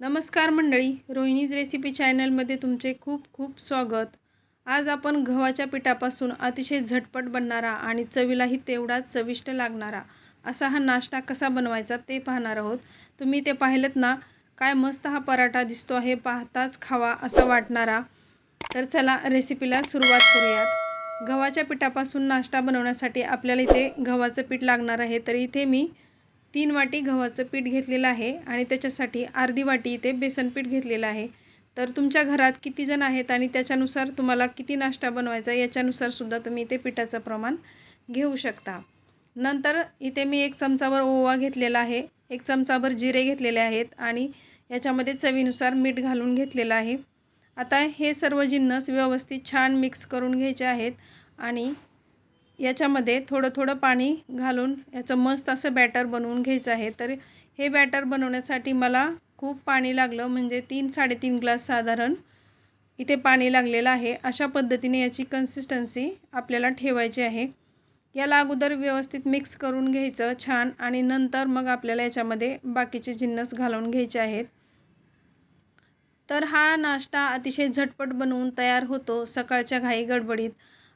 नमस्कार मंडळी रोहिणीज रेसिपी चॅनलमध्ये तुमचे खूप खूप स्वागत. आज आपण गव्हाच्या पिठापासून अतिशय झटपट बनणारा आणि चवीलाही तेवढाच चविष्ट लागणारा असा हा नाश्ता कसा बनवायचा ते पाहणार आहोत. तुम्ही ते पाहिलंत ना काय मस्त हा पराठा दिसतो आहे पाहताच खावा असा वाटणारा. तर चला रेसिपीला सुरुवात करूयात. गव्हाच्या पिठापासून नाश्ता बनवण्यासाठी आपल्याला इथे गव्हाचं पीठ लागणार आहे तर इथे मी तीन वाटी गव्हाचं पीठ घेतलेलं आहे आणि त्याच्यासाठी अर्धी वाटी इथे बेसन पीठ घेतलेलं आहे. तर तुमच्या घरात किती जण आहेत आणि त्याच्यानुसार तुम्हाला किती नाश्ता बनवायचा याच्यानुसार सुद्धा तुम्ही इथे पिठाचं प्रमाण घेऊ शकता. नंतर इथे मी एक चमचावर ओवा घेतलेला आहे एक चमचाभर जिरे घेतलेले आहेत आणि याच्यामध्ये चवीनुसार मीठ घालून घेतलेलं आहे. आता हे सर्व जिन्नस व्यवस्थित छान मिक्स करून घ्यायचे आहेत आणि याच्यामध्ये थोडं थोडं पाणी घालून याचं मस्त असं बॅटर बनवून घ्यायचं आहे. तर हे बॅटर बनवण्यासाठी मला खूप पाणी लागलं म्हणजे तीन साडेतीन ग्लास साधारण इथे पाणी लागलेलं आहे. अशा पद्धतीने याची कन्सिस्टन्सी आपल्याला ठेवायची आहे. याला अगोदर व्यवस्थित मिक्स करून घ्यायचं छान आणि नंतर मग आपल्याला याच्यामध्ये बाकीचे जिन्नस घालून घ्यायचे आहेत. तर हा नाश्ता अतिशय झटपट बनवून तयार होतो सकाळच्या घाई गडबडीत.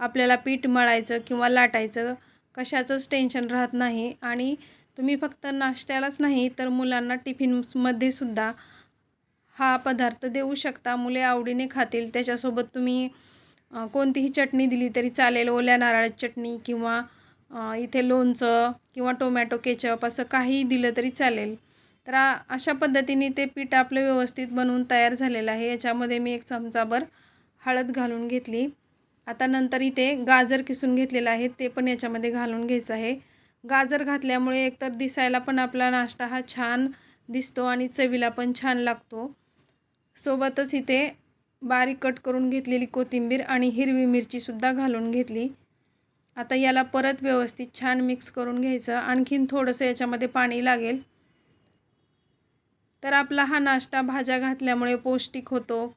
आपल्याला पीठ मळायचं किंवा लाटायचं कशाचंच टेन्शन राहत नाही. आणि तुम्ही फक्त नाश्त्यालाच नाही तर मुलांना टिफिन्समध्ये सुद्धा हा पदार्थ देऊ शकता. मुले आवडीने खातील. त्याच्यासोबत तुम्ही कोणतीही चटणी दिली तरी चालेल. ओल्या नारळाची चटणी किंवा इथे लोणचं किंवा टोमॅटो केचप असं काहीही दिलं तरी चालेल. तर अशा पद्धतीने ते पीठ आपलं व्यवस्थित बनवून तयार झालेलं आहे. याच्यामध्ये मी एक चमचाभर हळद घालून घेतली. आता नंतर इथे गाजर किसून घेतलेलं आहे ते पण याच्यामध्ये घालून घ्यायचं आहे. गाजर घातल्यामुळे एकतर दिसायला पण आपला नाश्ता हा छान दिसतो आणि चवीला पण छान लागतो. सोबतच इथे बारीक कट करून घेतलेली कोथिंबीर आणि हिरवी मिरचीसुद्धा घालून घेतली. आता याला परत व्यवस्थित छान मिक्स करून घ्यायचं. आणखीन थोडंसं याच्यामध्ये पाणी लागेल. तर आपला हा नाश्ता भाज्या घातल्यामुळे पौष्टिक होतो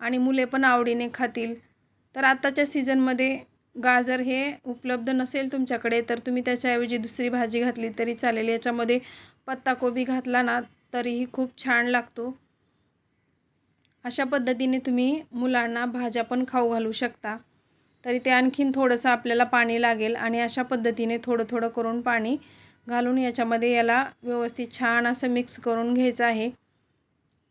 आणि मुले पण आवडीने खातील. तर आत्ताच्या सीझनमध्ये गाजर हे उपलब्ध नसेल तुमच्याकडे तर तुम्ही त्याच्याऐवजी दुसरी भाजी घातली तरी चालेल. याच्यामध्ये पत्ताकोबी घातला ना तरीही खूप छान लागतो. अशा पद्धतीने तुम्ही मुलांना भाज्या पण खाऊ घालू शकता. तरी ते आणखीन थोडंसं आपल्याला पाणी लागेल आणि अशा पद्धतीने थोडं थोडं करून पाणी घालून याच्यामध्ये याला व्यवस्थित छान असं मिक्स करून घ्यायचं आहे.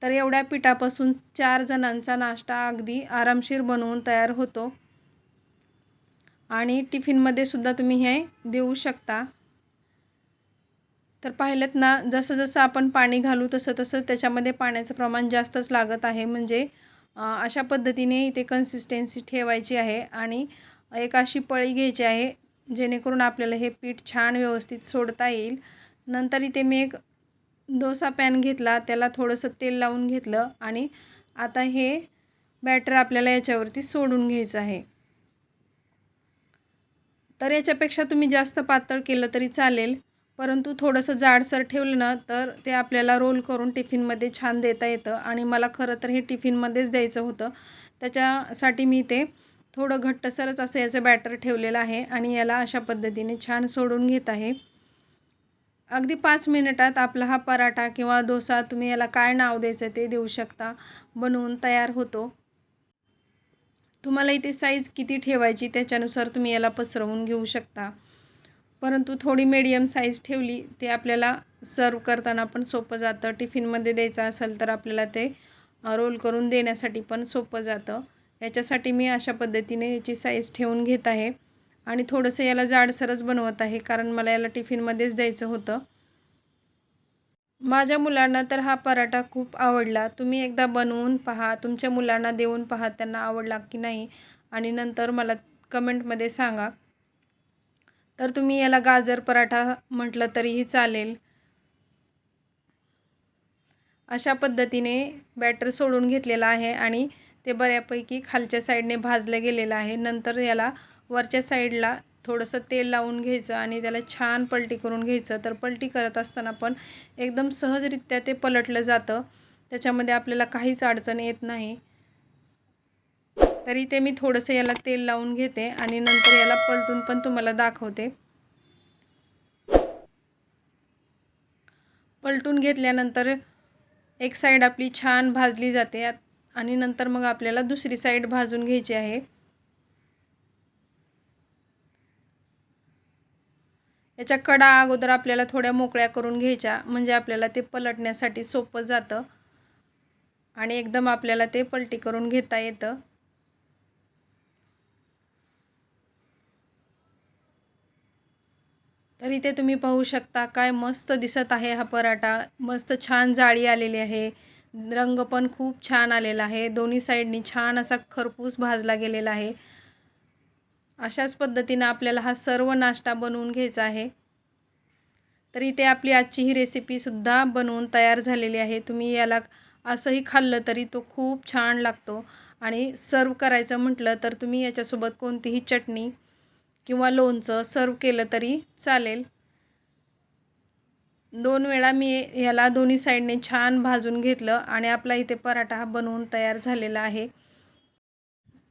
तर एवढ्या पिठापासून चार जणांचा नाश्ता अगदी आरामशीर बनवून तयार होतो. आणि टिफिनमध्ये सुद्धा तुम्ही हे देऊ शकता. तर पाहिलं ना जसं जसं आपण पाणी घालू तसं तसं त्याच्यामध्ये पाण्याचं प्रमाण जास्तच लागत आहे. म्हणजे अशा पद्धतीने इथे कन्सिस्टन्सी ठेवायची आहे आणि एक अशी पळी घ्यायची आहे जेणेकरून आपल्याला हे पीठ छान व्यवस्थित सोडता येईल. नंतर इथे मी एक डोसा पॅन घेतला त्याला थोडंसं तेल लावून घेतलं आणि आता हे बॅटर आपल्याला याच्यावरती सोडून घ्यायचं आहे. तर याच्यापेक्षा तुम्ही जास्त पातळ केलं तरी चालेल परंतु थोडंसं जाडसर ठेवलं ना तर ते आपल्याला रोल करून टिफिनमध्ये छान देता येतं आणि मला खरं तर हे टिफिनमध्येच द्यायचं होतं. त्याच्यासाठी मी ते थोडं घट्टसरच असं याचं बॅटर ठेवलेलं आहे आणि याला अशा पद्धतीने छान सोडून घेत आहे. अगदी पाच मिनिटात आपला हा पराठा किंवा डोसा तुम्ही याला काय नाव द्यायचं ते देऊ शकता बनवून तयार होतो. तुम्हाला इथे साईज किती ठेवायची त्याच्यानुसार तुम्ही याला पसरवून घेऊ शकता. परंतु थोडी मीडियम साईज ठेवली ते आपल्याला सर्व करताना पण सोपं जातं. टिफिनमध्ये द्यायचं असेल तर आपल्याला ते रोल करून देण्यासाठी पण सोपं जातं. याच्यासाठी मी अशा पद्धतीने याची साईज ठेवून घेत आहे. आणि थोडंसं याला जाडसरच बनवत आहे कारण मला याला टिफिनमध्येच द्यायचं होतं. माझ्या मुलांना तर हा पराठा खूप आवडला. तुम्ही एकदा बनवून पहा तुमच्या मुलांना देऊन पहा त्यांना आवडला की नाही आणि नंतर मला कमेंटमध्ये सांगा. तर तुम्ही याला गाजर पराठा म्हटलं तरीही चालेल. अशा पद्धतीने बॅटर सोडून घेतलेला आहे आणि ते बऱ्यापैकी खालच्या साईडने भाजलं गेलेलं आहे. नंतर याला वरच्या साईडला थोडंसं तेल लावून घ्यायचं आणि त्याला छान पलटी करून घ्यायचं. तर पलटी करत असताना पण एकदम सहजरित्या ते पलटलं जातं. त्याच्यामध्ये आपल्याला काहीच अडचण येत नाही. तरी ते मी थोडंसं याला तेल लावून घेते आणि नंतर याला पलटून पण तुम्हाला दाखवते. पलटून घेतल्यानंतर एक साईड आपली छान भाजली जाते आणि नंतर मग आपल्याला दुसरी साईड भाजून घ्यायची आहे. याच्या कडा अगोदर आपल्याला थोड्या मोकळ्या करून घ्यायच्या. म्हणजे आपल्याला ते पलटण्यासाठी सोपं जातं. आणि एकदम आपल्याला ते पलटी करून घेता येतं. तर इथे तुम्ही पाहू शकता काय मस्त दिसत आहे हा पराठा. मस्त छान जाळी आलेली आहे. रंग पण खूप छान आलेला आहे. दोन्ही साईडनी छान असा खरपूस भाजला गेलेला आहे. अशाच पद्धतीनं आपल्याला हा सर्व नाश्ता बनवून घ्यायचा आहे. तर इथे आपली आजची ही रेसिपीसुद्धा बनवून तयार झालेली आहे. तुम्ही याला असंही खाल्लं तरी तो खूप छान लागतो. आणि सर्व करायचं म्हटलं तर तुम्ही याच्यासोबत कोणतीही चटणी किंवा लोणचं सर्व केलं तरी चालेल. दोन वेळा मी याला दोन्ही साईडने छान भाजून घेतलं आणि आपला इथे पराठा हा बनवून तयार झालेला आहे.